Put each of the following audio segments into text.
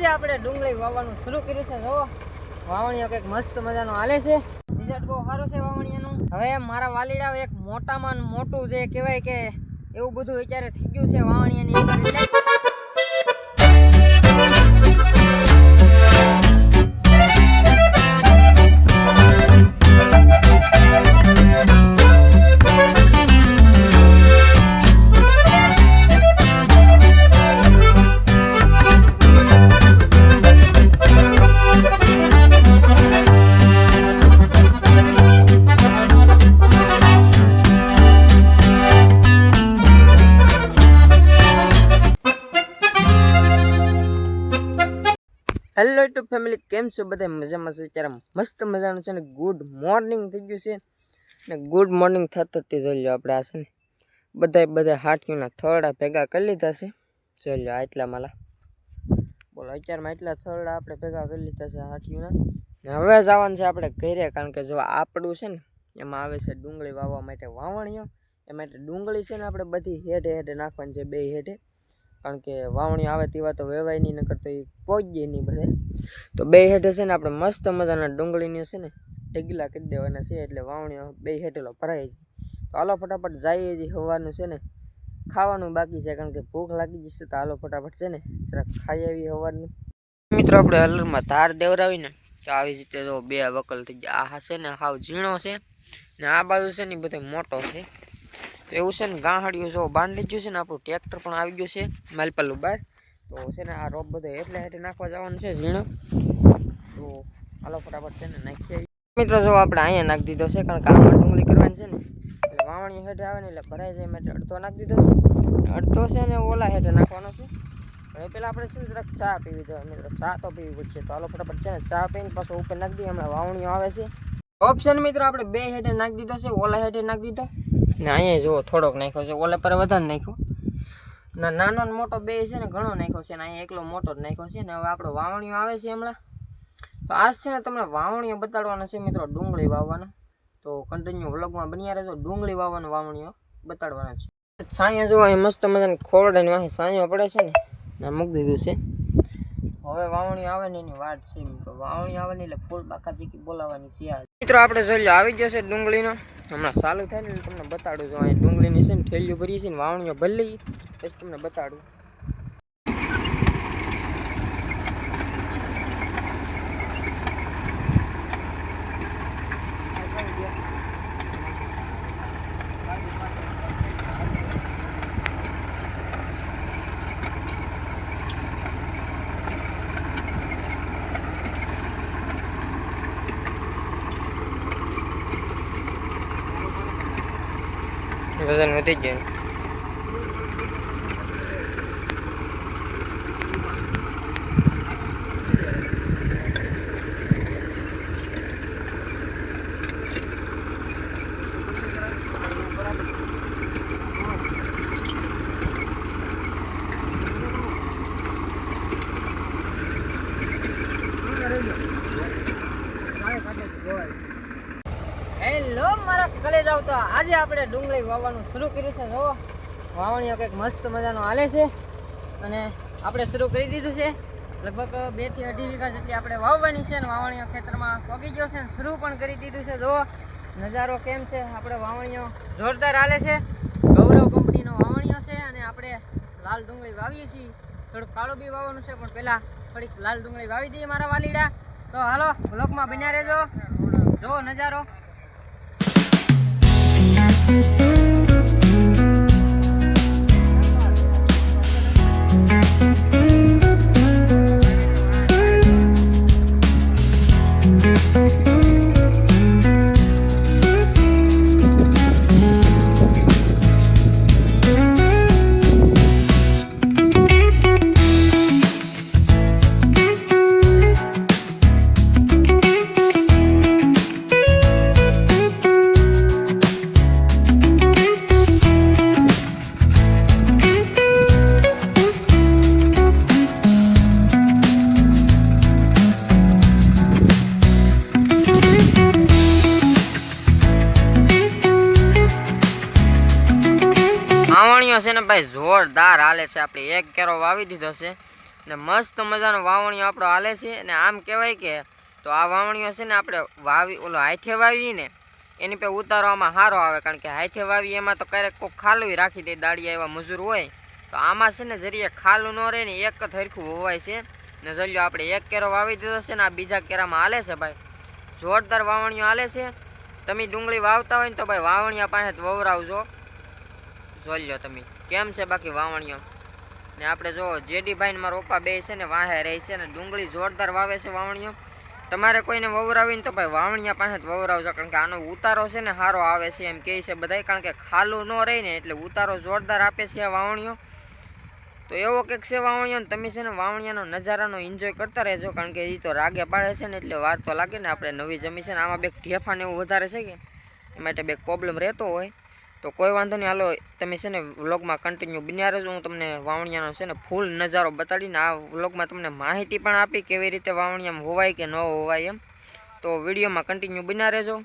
આજે આપણે ડુંગળી વાવવાનું શરૂ કર્યું છે જો વાવણીઓ કંઈક મસ્ત મજાનો હાલે છે. રિઝલ્ટ બહુ સારું છે વાવણીયાનું. હવે મારા વાલીડા એક મોટામાં મોટું જે કહેવાય કે એવું બધું અત્યારે થઈ ગયું છે વાવણીયાની ફેમિલી કેમ છો? બધા મજામાં છે? ત્યારે મસ્ત મજાનું છે ને ગુડ મોર્નિંગ થઈ ગયું છે. ને ગુડ મોર્નિંગ થતાં તે જોઈ લો આપણે આ છે ને. બધા બધા હાટકીના થરડા ભેગા કરી લીધા છે. જોઈ લો આટલા માલા. બોલો, અત્યારમાં એટલા થરડા આપણે ભેગા કરી લીધા છે હાટકીના ને હવે જવાનું છે આપણે ઘરે, કારણ કે જો આપણું છે ને, એમાં આવે છે ડુંગળી વાવવા માટે વાવણીઓ. એ માટે ડુંગળી છે ને આપણે બધી હેઠે હેઠે નાખવાની છે, બે હેઠે કારણ કે વાવણી આવે તેવા તો વેવાય નહીં, નકર તો એ પહોંચીએ નહીં બધે. તો બે હેઠે છે ને આપણે મસ્ત મજાના ડુંગળીની છે ને ઢગલા કરી દેવાના છે, એટલે વાવણીઓ બે હેઠેલો ભરાય છે. તો હાલો ફટાફટ જઈએ જે હવાનું છે ને. ખાવાનું બાકી છે, કારણ કે ભૂખ લાગી જશે તો હાલો ફટાફટ છે ને જરાક ખાઈ આવી હવાનું. મિત્રો, આપણે હલરમાં ધાર દેવરાવીને તો આવી રીતે તો બે વકલ થઈ ગયા. આ છે ને હાવ ઝીણો છે ને આ બાજુ છે ને બધે મોટો છે. તો એવું છે ને, ગાંહડિયું જો બાંધી ગયું છે ને, આપણું ટ્રેક્ટર પણ આવી ગયું છે માલપાલું બહાર તો છે ને, આ રોપ બધો એટલે હેઠે નાખવા જવાનું છે ઝીણો. તો હાલો ફટાફટ છે ને નાખી આવીએ. મિત્રો, જો આપણે અહીંયા નાખી દીધો છે, કારણ કે આમાં ડુંગળી કરવાની છે ને, એટલે વાવણી હેઠે આવે ને, એટલે ભરાઈ જાય મેં અડધો નાખી દીધો છે. અડધો છે ને, ઓલા હેઠે નાખવાનો છે. હવે પેલા આપણે શું જરાક ચા પીવી જોઈએ. મિત્રો, ચા તો પીવી પડશે. તો હાલો ફટાફટ છે ને, ચા પીને પાછો ઉપર નાખી દઈએ, હમણાં વાવણીઓ આવે છે. ઓપ્શન મિત્રો, આપણે બે હેઠે નાખી દીધો છે, ઓલા હેઠે નાખી દીધો. ને અહીંયા જુઓ, થોડોક નાખ્યો છે. ઓલે પર વધારે નાખ્યો. ના નાનો મોટો બે છે ને ઘણો નાખ્યો છે ને અહીંયા એકલો મોટો જ નાખ્યો છે ને હવે આપણો વાવણીઓ આવે છે હમણાં. તો આજ છે ને તમને વાવણીઓ બતાડવાના છે મિત્રો, ડુંગળી વાવવાના. તો કન્ટિન્યુ વ્લોગમાં બન્યા રહેજો. ડુંગળી વાવવાનું વાવણીઓ બતાડવાના છે. છાંયો જોવા અહીં મસ્ત મજાની ખોરડાની વાહી છાંયો પડે છે ને. ના મૂકી દીધું છે. હવે વાવણી આવે ને એની વાટ છે મિત્રો. વાવણી આવે ને એટલે ફૂલ બાકા ચીકી બોલાવવાની છે મિત્રો, આપણે જોઈ લો, આવી ગયો છે ડુંગળીનો. હમણાં ચાલુ થાય ને તમને બતાડું. છું અહીં ડુંગળીની છે ને થેલીઓ ભરી છે ને વાવણીઓ ભરી લઈ પછી તમને બતાડું. વજન વધી ગયું. હેલો જાવ તો આજે આપણે ડુંગળી વાવવાનું શરૂ કર્યું છે. જુઓ, વાવણીઓ કંઈક મસ્ત મજાનો હાલે છે અને આપણે શરૂ કરી દીધું છે. લગભગ બેથી અઢી વીઘા જેટલી આપણે વાવવાની છે અને વાવણીઓ ખેતરમાં પગી ગયો છે અને શરૂ પણ કરી દીધું છે. જુઓ, નજારો કેમ છે? આપણે વાવણીઓ જોરદાર હાલે છે. ગૌરવ કંપનીનો વાવણીઓ છે અને આપણે લાલ ડુંગળી વાવીએ છીએ. થોડુંક કાળું બી વાવવાનું છે, પણ પહેલાં થોડીક લાલ ડુંગળી વાવી દઈએ મારા વાલીડા. તો હાલો, બ્લોકમાં બન્યા રહેજો. જો નજારો. વાવણીઓ ભાઈ જોરદાર હાલે છે. આપણે એક કેરો વાવી દીધો છે ને મસ્ત મજાનો વાવણીઓ આપણો હાલે છે. અને આમ કહેવાય કે તો આ વાવણીઓ છે ને આપણે વાવી, ઓલો હાથે વાવીને એની પે ઉતારવામાં સારો આવે. કારણ કે હાથે વાવી એમાં તો ક્યારેક કોઈ ખાલું રાખી દે દાડિયા એવા મજૂર હોય. તો આમાં છે ને જરીએ ખાલું ન રહે ને એક જ હરખું હોવાય છે. ને જલ્યો આપણે એક કેરો વાવી દીધો છે ને આ બીજા કેરામાં હાલે છે ભાઈ. જોરદાર વાવણીઓ હાલે છે. તમે ડુંગળી વાવતા હોય ને તો ભાઈ વાવણીયા પાસે વવરાવજો. જોઈ લો તમે. કેમ છે બાકી વાવણીઓ? ને આપણે જો જેડીભાઈ ને મારા પપ્પા બે છે ને વાહે રહે છે ને ડુંગળી જોરદાર વાવે છે વાવણીઓ. તમારે કોઈને વવરાવીને તો ભાઈ વાવણીયા પાસે જ વવરાવજો, કારણ કે આનો ઉતારો છે ને સારો આવે છે એમ કહે છે બધાય, કારણ કે ખાલું ન રહે ને એટલે ઉતારો જોરદાર આપે છે આ વાવણીઓ. તો એવો કંઈક છે વાવણીઓ તમે છે ને વાવણીયાનો નજારાનો એન્જોય કરતા રહેજો, કારણ કે એ તો રાગે પાડે છે ને એટલે વાર તો લાગે ને આપણે નવી જમી છે ને આમાં બે ઢેફાને એવું વધારે છે કે એ માટે બેક પ્રોબ્લેમ રહેતો હોય. તો કોઈ વાંધો નહીં. હાલો, તમે છે ને વ્લોગમાં કન્ટિન્યુ બન્યા રહેજો હું તમને વાવણિયાનો છે ને ફૂલ નજારો બતાડીને આ વ્લોગમાં તમને માહિતી પણ આપી કેવી રીતે વાવણિયામાં હોવાય કે ન હોવાય એમ. તો વિડીયોમાં કન્ટિન્યુ બન્યા રહેજો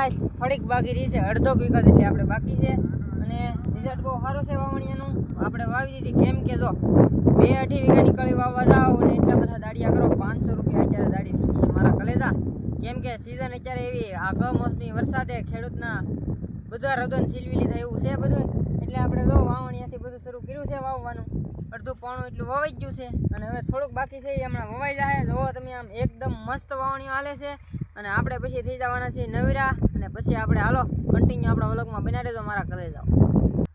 કદાચ થોડીક બાકી રહી છે, અડધો વીઘા જેટલી આપણે બાકી છે. અને રિઝલ્ટ બહુ સારું છે વાવણીયાનું. આપણે વાવી દીધી. કેમ કે જો, બે અઢી વીઘાની કળી વાવવા જાઓ ને એટલા બધા દાડિયા કરો. પાંચસો રૂપિયા અત્યારે દાડી થઈ છે મારા કલેજા. કેમ કે સિઝન અત્યારે એવી આ કમોસમી વરસાદે ખેડૂતના બધા રદન છીલવી લીધા એવું છે બધું એટલે આપણે જો વાવણીયાથી બધું શરૂ કર્યું છે વાવવાનું. અડધું પાણું એટલું વવાઈ ગયું છે. અને હવે થોડુંક બાકી છે એ હમણાં વવાઈ જાય. જુઓ તમે આમ એકદમ મસ્ત વાવણીઓ હાલે છે. અને આપણે પછી થઈ જવાના છીએ નવીરા. અને પછી આપણે હાલો કન્ટિન્યુ આપણા વ્લોગમાં બના રહેજો મારા ઘરે જાઓ.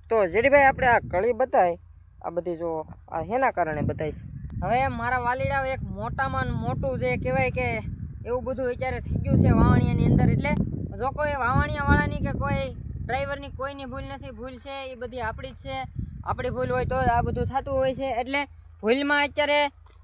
તો જેડીભાઈ આપણે આ કળી બતાય આ બધી જો આ હેના કારણે બતાવીશ હવે મારા વાલીડા એક મોટામાં મોટું જે કહેવાય કે એવું બધું અત્યારે થઈ ગયું છે વાવણીયાની અંદર એટલે જો કોઈ વાવણીયાવાળાની કે કોઈ ડ્રાઈવરની કોઈની ભૂલ નથી ભૂલ છે એ બધી આપણી જ છે. આપણી ભૂલ હોય તો આ બધું થતું હોય છે. એટલે ભૂલમાં અત્યારે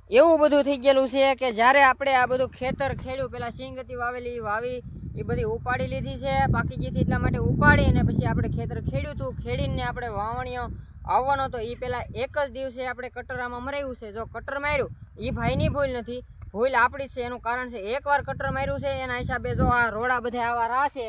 એવું બધું થઈ ગયેલું છે કે જ્યારે આપણે આ બધું ખેતર ખેડ્યું પેલા સિંગતી વાવેલી વાવી એ બધી ઉપાડી લીધી છે. પાકી ગઈ હતી એટલા માટે ઉપાડી અને પછી આપણે ખેતર ખેડ્યું હતું ખેડીને આપણે વાવણીઓ આવવાનો તો એ પહેલાં એક જ દિવસે આપણે કટરામાં મરાયું છે. જો કટર માર્યું એ ભાઈની ભૂલ નથી. ભૂલ આપણી છે. એનું કારણ છે એકવાર કટર માર્યું છે, એના હિસાબે જો આ રોડા બધા આવા રાહ છે,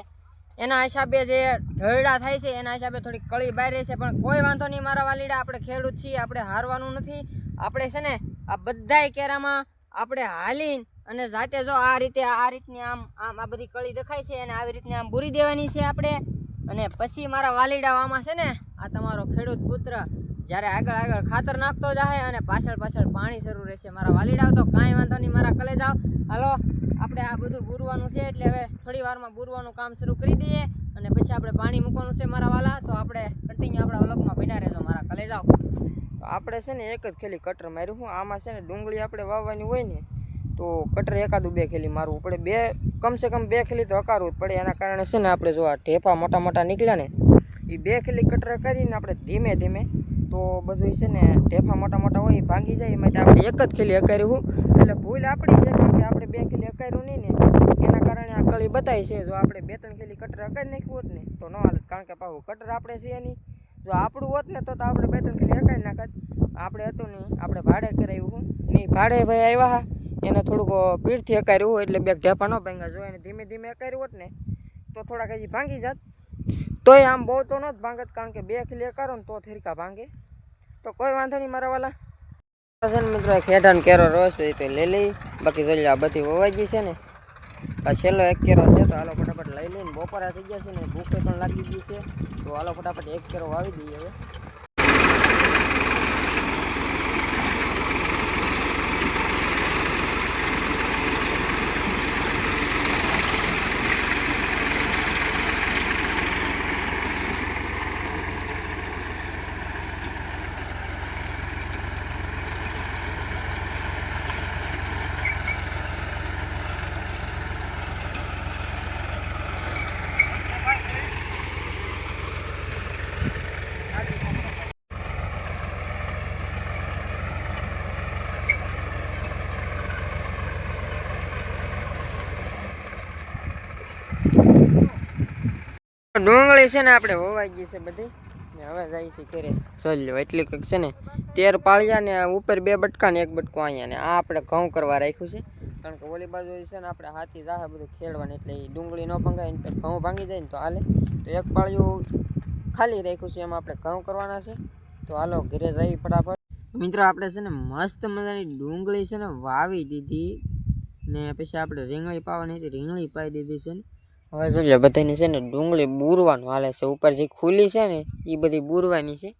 એના હિસાબે જે ઢળડા થાય છે, એના હિસાબે થોડી કળી બહાર રહે છે. પણ કોઈ વાંધો નહીં, મારા વાલીડા, આપણે ખેડૂત છીએ, આપણે હારવાનું નથી. આપણે છે ને, આ બધાય કેરામાં આપણે હાલીને અને જાતે જો આ રીતે, આ રીતની આમ આમ આ બધી કળી દેખાય છે અને આવી રીતની આમ બુરી દેવાની છે આપણે. અને પછી મારા વાલીડા આમાં છે ને, આ તમારો ખેડૂત પુત્ર જ્યારે આગળ આગળ ખાતર નાખતો જાય અને પાછળ પાછળ પાણી શરૂ રહેશે. મારા વાલીડાઓ તો કાંઈ વાંધો નહીં, મારા કલે જાઓ હાલો, આપણે આ બધું બુરવાનું છે એટલે હવે થોડી વારમાં બુરવાનું કામ શરૂ કરી દઈએ અને પછી આપણે પાણી મૂકવાનું છે મારા વાલા. તો આપણે કન્ટિન્યુ આપણા અલગમાં બન્યા રહેજો, મારા કલે જાઓ આપણે છે ને એક જ ખેલી કટર માર્યું. હું આમાં છે ને ડુંગળી આપણે વાવવાની હોય ને તો કટર એકાદું બે ખેલી મારવું પડે. બે, કમસે કમ બે ખેલી તો હકારવું જ પડે. એના કારણે છે ને આપણે જો આ ઢેફા મોટા મોટા નીકળ્યા ને એ બે ખેલી કટર કરીને આપણે ધીમે ધીમે તો બધું છે ને ઢેફા મોટા મોટા હોય એ ભાંગી જાય. એ માટે આપણે એક જ ખેલી હકાર્યું હું. એટલે ભૂલ આપણી છે કારણ કે આપણે બે ખેલી હકાર્યું નહીં ને. એના કારણે આ કળી બતાવી છે. જો આપણે બે ત્રણ ખેલી કટર હકારી નાખ્યું હોત ને, તો ન હાલત. કારણ કે પાછું કટર આપણે છે એની જો આપણું હોત ને, તો આપણે બે ત્રણ ખેલી હકારી નાખત. આપણે હતું નહીં. આપણે ભાડે કરાવ્યું હું. નહીં ભાડે ભાઈ આવ્યા હા. એને થોડુંક પીઠથી હકાર્યું એટલે બે ઢેપા ન ભાંગ્યા. જો એને ધીમે ધીમે હકાર્યું હોત ને, તો થોડાક હજી ભાંગી જાત. તોય આમ બહુ તો ન જ ભાંગત, કારણ કે બે કિલો કરો ને તો થેરકા ભાંગે. તો કોઈ વાંધો નહીં મારા વાલા. છે ને મિત્રો, એક હેઠાણ કેરો રસ એ તો લઈ લઈ. બાકી જોઈ લો આ બધી વવાઈ ગઈ છે ને. આ છેલ્લો એક કેરો છે, તો હાલો ફટાફટ લઈ લઈને બપોરા થઈ ગયા છે ને. ભૂખે પણ લાગી ગઈ છે. તો હાલો ફટાફટ એક કેરો વાવી દઈએ હવે. ડુંગળી છે ને આપણે વવાઈ ગઈ છે બધી. ને હવે જાય છે ઘરે. ચાલી લો એટલી કંઈક છે ને, તેર પાળ્યા ને ઉપર બે બટકા ને એક બટકો અહીંયા ને, આ આપણે ઘઉં કરવા રાખ્યું છે. કારણ કે ઓલી બાજુ છે ને, આપણે હાથી જાહે બધું ખેડવાની, એટલે એ ડુંગળી ન ભંગાય ને ઘઉં ભાંગી જાય ને તો હાલે. તો એક પાળિયું ખાલી રાખ્યું છે, એમાં આપણે ઘઉં કરવાના છે. તો હાલો, ઘરે જઈ ફટાફટ. મિત્રો, આપણે છે ને મસ્ત મજાની ડુંગળી છે ને વાવી દીધી. ને પછી આપણે રીંગણી પાવાની હતી, રીંગણી પાઈ દીધી છે ને. હવે જોઈ લો બધાની છે ને ડુંગળી બૂરવાનું હાલે છે. ઉપર જે ખુલી છે ને એ બધી બૂરવાની છે.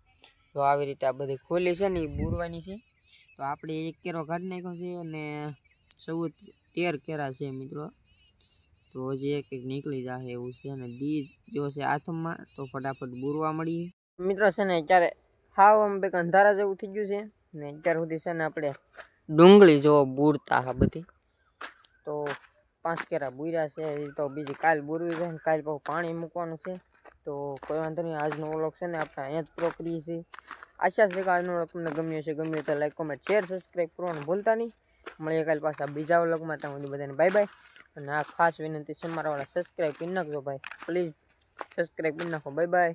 તો આવી રીતે આ બધી ખુલી છે ને એ બૂરવાની છે. તો આપણે એક કેરો કાઢી નાખ્યો છે અને ચૌદ તેર કેરા છે મિત્રો. તો હજી એક એક નીકળી જશે એવું છે અને દી જો છે હાથમાં, તો ફટાફટ બૂરવા મળીએ મિત્રો છે ને, અત્યારે હાવ આમ બે અંધારા જેવું થઈ ગયું છે. ને અત્યાર સુધી છે ને આપણે ડુંગળી જો બૂરતા બધી. તો પાંચ કેરા બુર્યા છે એ તો બીજી કાલ બુરવી છે કાલ પાછું પાણી મૂકવાનું છે. તો કોઈ વાંધો નહીં, આજનો ઓલોક છે ને આપણે અહીંયા જ પૂરો કરીએ છીએ. આશા છે કે આજનો ઓલોક તમને ગમ્યો છે ગમ્યો તો લાઈક કોમેન્ટ શેર સબસ્ક્રાઈબ કરવાનું ભૂલતા નહીં. મળીએ કાલ પાછા બીજા ઓલોકમાં ત્યાં સુધી બધાને બાય બાય અને આ ખાસ વિનંતી છે, મારા સબસ્ક્રાઈબ કરી નાખજો ભાઈ. પ્લીઝ સબસ્ક્રાઈબ કરી નાખો. Bye bye